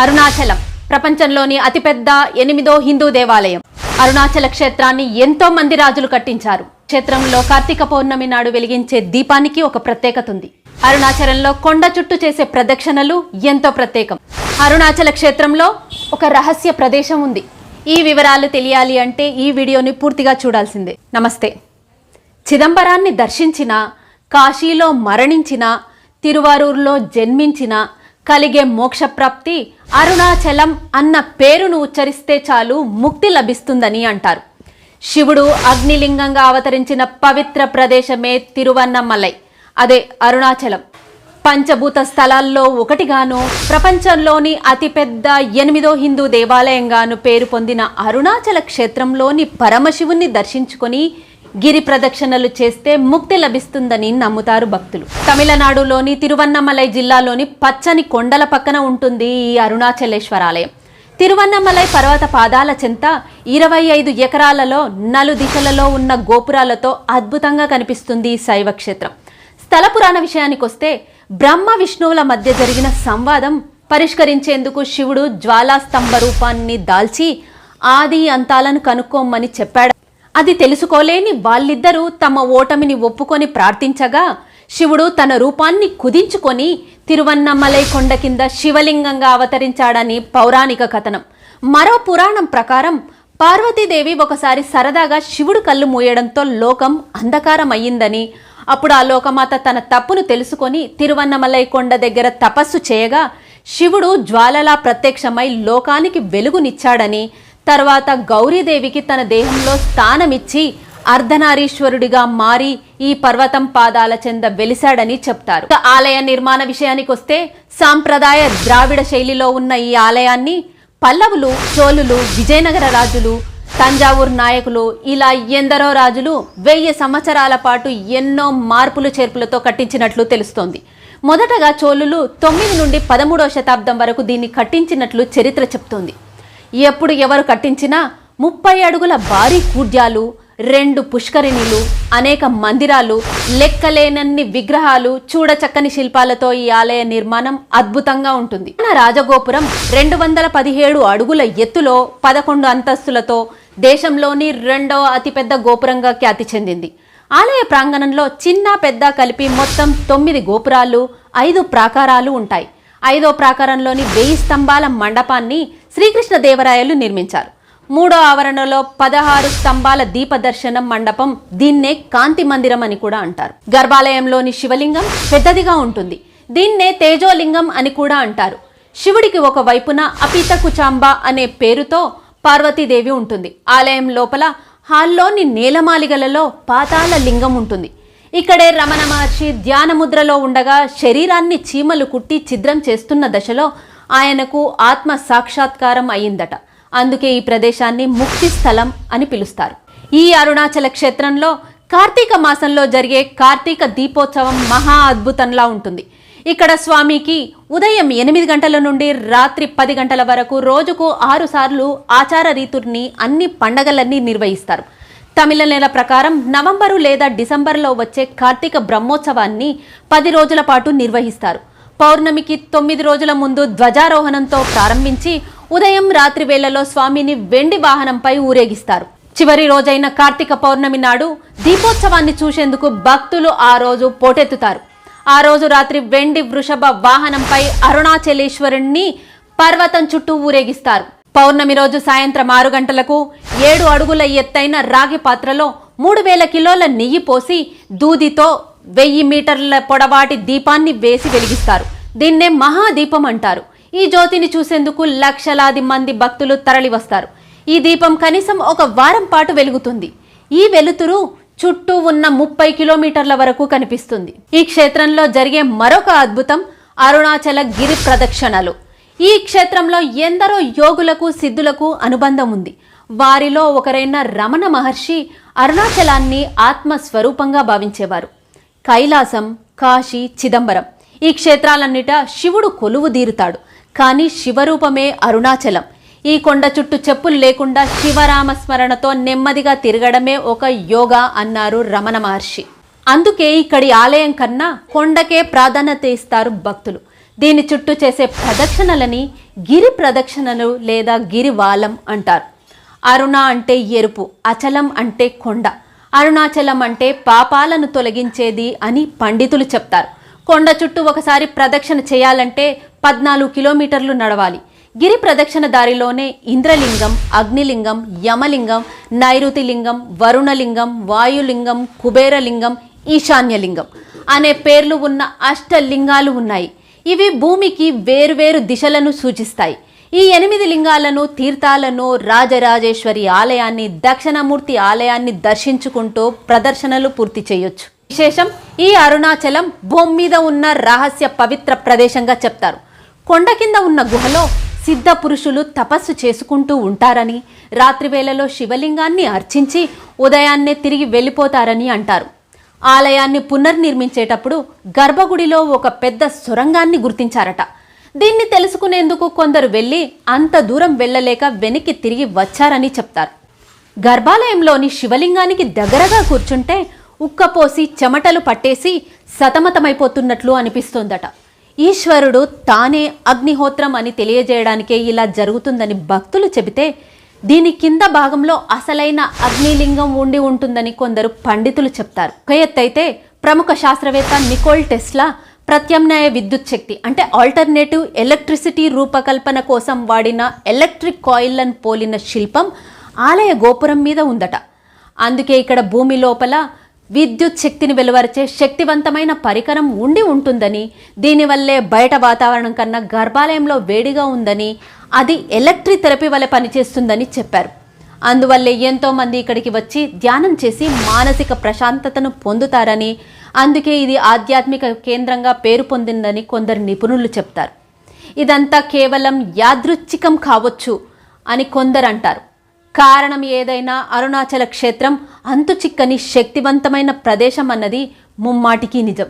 అరుణాచలం. ప్రపంచంలోని అతిపెద్ద ఎనిమిదో హిందూ దేవాలయం. అరుణాచల క్షేత్రాన్ని ఎంతో మంది రాజులు కట్టించారు. క్షేత్రంలో కార్తీక పౌర్ణమి నాడు వెలిగించే దీపానికి ఒక ప్రత్యేకత ఉంది. అరుణాచలంలో కొండ చుట్టూ చేసే ప్రదక్షిణలు ఎంతో ప్రత్యేకం. అరుణాచల క్షేత్రంలో ఒక రహస్య ప్రదేశం ఉంది. ఈ వివరాలు తెలియాలి అంటే ఈ వీడియోని పూర్తిగా చూడాల్సిందే. నమస్తే. చిదంబరాన్ని దర్శించిన కాశీలో మరణించిన తిరువారూరులో జన్మించిన కలిగే మోక్షప్రాప్తి అరుణాచలం అన్న పేరును ఉచ్చరిస్తే చాలు ముక్తి లభిస్తుందని అంటారు. శివుడు అగ్నిలింగంగా అవతరించిన పవిత్ర ప్రదేశమే తిరువన్నమలై. అదే అరుణాచలం. పంచభూత స్థలాల్లో ఒకటిగాను ప్రపంచంలోని అతిపెద్ద ఎనిమిదో హిందూ దేవాలయంగాను పేరు పొందిన అరుణాచల క్షేత్రంలోని పరమశివుణ్ణి దర్శించుకొని గిరి ప్రదక్షిణలు చేస్తే ముక్తి లభిస్తుందని నమ్ముతారు భక్తులు. తమిళనాడులోని తిరువన్నమలై జిల్లాలోని పచ్చని కొండల పక్కన ఉంటుంది ఈ అరుణాచలేశ్వర ఆలయం తిరువన్నమలై పర్వత పాదాల చెంత ఇరవై ఐదు ఎకరాలలో నలు దిశలలో ఉన్న గోపురాలతో అద్భుతంగా కనిపిస్తుంది ఈ శైవ క్షేత్రం. స్థల పురాణ విషయానికొస్తే బ్రహ్మ విష్ణువుల మధ్య జరిగిన సంవాదం పరిష్కరించేందుకు శివుడు జ్వాలాస్తంభ రూపాన్ని దాల్చి ఆది అంతాలను కనుక్కోమని చెప్పాడు. అది తెలుసుకోలేని వాళ్ళిద్దరూ తమ ఓటమిని ఒప్పుకొని ప్రార్థించగా శివుడు తన రూపాన్ని కుదించుకొని తిరువన్నమలై కొండ కింద శివలింగంగా అవతరించాడని పౌరాణిక కథనం. మరో పురాణం ప్రకారం పార్వతీదేవి ఒకసారి సరదాగా శివుడు కళ్ళు మూయడంతో లోకం అంధకారం అయ్యిందని అప్పుడు ఆ లోకమాత తన తప్పును తెలుసుకొని తిరువన్నమలై కొండ దగ్గర తపస్సు చేయగా శివుడు జ్వాలలా ప్రత్యక్షమై లోకానికి వెలుగునిచ్చాడని తర్వాత గౌరీదేవికి తన దేహంలో స్థానమిచ్చి అర్ధనారీశ్వరుడిగా మారి ఈ పర్వతం పాదాల చెంద వెలిశాడని చెప్తారు. ఆలయ నిర్మాణ విషయానికి వస్తే సాంప్రదాయ ద్రావిడ శైలిలో ఉన్న ఈ ఆలయాన్ని పల్లవులు చోళులు విజయనగర రాజులు తంజావూరు నాయకులు ఇలా ఎందరో రాజులు వెయ్యి సంవత్సరాల పాటు ఎన్నో మార్పులు చేర్పులతో కట్టించినట్లు తెలుస్తోంది. మొదటగా చోళులు తొమ్మిది నుండి పదమూడవ శతాబ్దం వరకు దీన్ని కట్టించినట్లు చరిత్ర చెప్తోంది. ఎప్పుడు ఎవరు కట్టించినా ముప్పై అడుగుల భారీ కూడ్యాలు రెండు పుష్కరిణిలు అనేక మందిరాలు లెక్కలేనన్ని విగ్రహాలు చూడచక్కని శిల్పాలతో ఈ ఆలయ నిర్మాణం అద్భుతంగా ఉంటుంది. మన రాజగోపురం రెండు వందల పదిహేడు అడుగుల ఎత్తులో పదకొండు అంతస్తులతో దేశంలోని రెండవ అతిపెద్ద గోపురంగా ఖ్యాతి చెందింది. ఆలయ ప్రాంగణంలో చిన్న పెద్ద కలిపి మొత్తం తొమ్మిది గోపురాలు ఐదు ప్రాకారాలు ఉంటాయి. ఐదో ప్రాకారంలోని వెయ్యి స్తంభాల మండపాన్ని శ్రీకృష్ణదేవరాయలు నిర్మించారు. మూడో ఆవరణలో పదహారు స్తంభాల దీప దర్శనం మండపం దీన్నే కాంతి మందిరం అని కూడా అంటారు. గర్భాలయంలోని శివలింగం పెద్దదిగా ఉంటుంది. దీన్నే తేజోలింగం అని కూడా అంటారు. శివుడికి ఒక వైపున అపిత కుచాంబ అనే పేరుతో పార్వతీదేవి ఉంటుంది. ఆలయం లోపల హాల్లోని నేలమాలిగలలో పాతాళ లింగం ఉంటుంది. ఇక్కడే రమణ మహర్షి ధ్యానముద్రలో ఉండగా శరీరాన్ని చీమలు కుట్టి ఛిద్రం చేస్తున్న దశలో ఆయనకు ఆత్మ సాక్షాత్కారం అయిందట అందుకే ఈ ప్రదేశాన్ని ముక్తి స్థలం అని పిలుస్తారు. ఈ అరుణాచల క్షేత్రంలో కార్తీక మాసంలో జరిగే కార్తీక దీపోత్సవం మహా అద్భుతంలా ఉంటుంది. ఇక్కడ స్వామికి ఉదయం ఎనిమిది గంటల నుండి రాత్రి పది గంటల వరకు రోజుకు ఆరు సార్లు ఆచార రీతుల్ని అన్ని పండగలన్నీ నిర్వహిస్తారు. తమిళ నెల ప్రకారం నవంబరు లేదా డిసెంబర్లో వచ్చే కార్తీక బ్రహ్మోత్సవాన్ని పది రోజుల పాటు నిర్వహిస్తారు. పౌర్ణమికి తొమ్మిది రోజుల ముందు ధ్వజారోహణంతో ప్రారంభించి ఉదయం రాత్రి వేళలో స్వామిని వెండి వాహనంపై ఊరేగిస్తారు. చివరి రోజైన కార్తీక పౌర్ణమి నాడు దీపోత్సవాన్ని చూసేందుకు భక్తులు ఆ రోజు పోటెత్తుతారు. ఆ రోజు రాత్రి వెండి వృషభ వాహనంపై అరుణాచలేశ్వరుణ్ణి పర్వతం చుట్టూ ఊరేగిస్తారు. పౌర్ణమి రోజు సాయంత్రం ఆరు గంటలకు ఏడు అడుగుల ఎత్తైన రాగి పాత్రలో మూడు వేల కిలోల నెయ్యి పోసి దూదితో వెయ్యి మీటర్ల పొడవాటి దీపాన్ని వేసి వెలిగిస్తారు. దీన్నే మహాదీపం అంటారు. ఈ జ్యోతిని చూసేందుకు లక్షలాది మంది భక్తులు తరలివస్తారు. ఈ దీపం కనీసం ఒక వారం పాటు వెలుగుతుంది. ఈ వెలుతురు చుట్టూ ఉన్న ముప్పై కిలోమీటర్ల వరకు కనిపిస్తుంది. ఈ క్షేత్రంలో జరిగే మరొక అద్భుతం అరుణాచల గిరి ప్రదక్షిణలు. ఈ క్షేత్రంలో ఎందరో యోగులకు సిద్ధులకు అనుబంధం ఉంది. వారిలో ఒకరైన రమణ మహర్షి అరుణాచలాన్ని ఆత్మస్వరూపంగా భావించేవారు. కైలాసం కాశీ చిదంబరం. ఈ క్షేత్రాలన్నిట శివుడు కొలువు తీరుతాడు. కానీ శివరూపమే అరుణాచలం. ఈ కొండ చుట్టూ చెప్పులు లేకుండా శివరామ స్మరణతో నెమ్మదిగా తిరగడమే ఒక యోగా అన్నారు రమణ మహర్షి. అందుకే ఇక్కడి ఆలయం కన్నా కొండకే ప్రాధాన్యత ఇస్తారు భక్తులు. దీని చుట్టూ చేసే ప్రదక్షిణలని గిరి ప్రదక్షిణలు లేదా గిరివాలం అంటారు. అరుణ అంటే ఎరుపు అచలం అంటే కొండ. అరుణాచలం అంటే పాపాలను తొలగించేది అని పండితులు చెప్తారు. కొండ చుట్టూ ఒకసారి ప్రదక్షిణ చేయాలంటే పద్నాలుగు కిలోమీటర్లు నడవాలి. గిరి ప్రదక్షిణ దారిలోనే ఇంద్రలింగం అగ్నిలింగం యమలింగం నైరుతిలింగం వరుణలింగం వాయులింగం కుబేరలింగం ఈశాన్యలింగం అనే పేర్లు ఉన్న అష్టలింగాలు ఉన్నాయి. ఇవి భూమికి వేరువేరు దిశలను సూచిస్తాయి. ఈ ఎనిమిది లింగాలను తీర్థాలను రాజరాజేశ్వరి ఆలయాన్ని దక్షిణమూర్తి ఆలయాన్ని దర్శించుకుంటూ ప్రదర్శనలు పూర్తి చేయొచ్చు. విశేషం ఈ అరుణాచలం భూమి మీద ఉన్న రహస్య పవిత్ర ప్రదేశంగా చెప్తారు. కొండ కింద ఉన్న గుహలో సిద్ధ పురుషులు తపస్సు చేసుకుంటూ ఉంటారని రాత్రి వేళలో శివలింగాన్ని అర్చించి ఉదయాన్నే తిరిగి వెళ్ళిపోతారని అంటారు. ఆలయాన్ని పునర్నిర్మించేటప్పుడు గర్భగుడిలో ఒక పెద్ద సొరంగాన్ని గుర్తించారట. దీన్ని తెలుసుకునేందుకు కొందరు వెళ్ళి అంత దూరం వెళ్ళలేక వెనక్కి తిరిగి వచ్చారని చెప్తారు. గర్భాలయంలోని శివలింగానికి దగ్గరగా కూర్చుంటే ఉక్కపోసి చెమటలు పట్టేసి సతమతమైపోతున్నట్లు అనిపిస్తోందట. ఈశ్వరుడు తానే అగ్నిహోత్రం అని తెలియజేయడానికే ఇలా జరుగుతుందని భక్తులు చెబితే దీని కింద భాగంలో అసలైన అగ్నిలింగం ఉండి ఉంటుందని కొందరు పండితులు చెప్తారు. ఒక ఎత్తైతే ప్రముఖ శాస్త్రవేత్త నికోల్ టెస్లా ప్రత్యామ్నాయ విద్యుత్ శక్తి అంటే ఆల్టర్నేటివ్ ఎలక్ట్రిసిటీ రూపకల్పన కోసం వాడిన ఎలక్ట్రిక్ కాయిల్లను పోలిన శిల్పం ఆలయ గోపురం మీద ఉందట. అందుకే ఇక్కడ భూమి లోపల విద్యుత్ శక్తిని వెలువరిచే శక్తివంతమైన పరికరం ఉండి ఉంటుందని దీనివల్లే బయట వాతావరణం కన్నా గర్భాలయంలో వేడిగా ఉందని అది ఎలక్ట్రిక్ థెరపీ వల్ల పనిచేస్తుందని చెప్పారు. అందువల్లే ఎంతో మంది ఇక్కడికి వచ్చి ధ్యానం చేసి మానసిక ప్రశాంతతను పొందుతారని అందుకే ఇది ఆధ్యాత్మిక కేంద్రంగా పేరు పొందిందని కొందరు నిపుణులు చెప్తారు. ఇదంతా కేవలం యాదృచ్ఛికం కావచ్చు అని కొందరు అంటారు. కారణం ఏదైనా అరుణాచల క్షేత్రం అంతు చిక్కని శక్తివంతమైన ప్రదేశం అన్నది ముమ్మాటికి నిజం.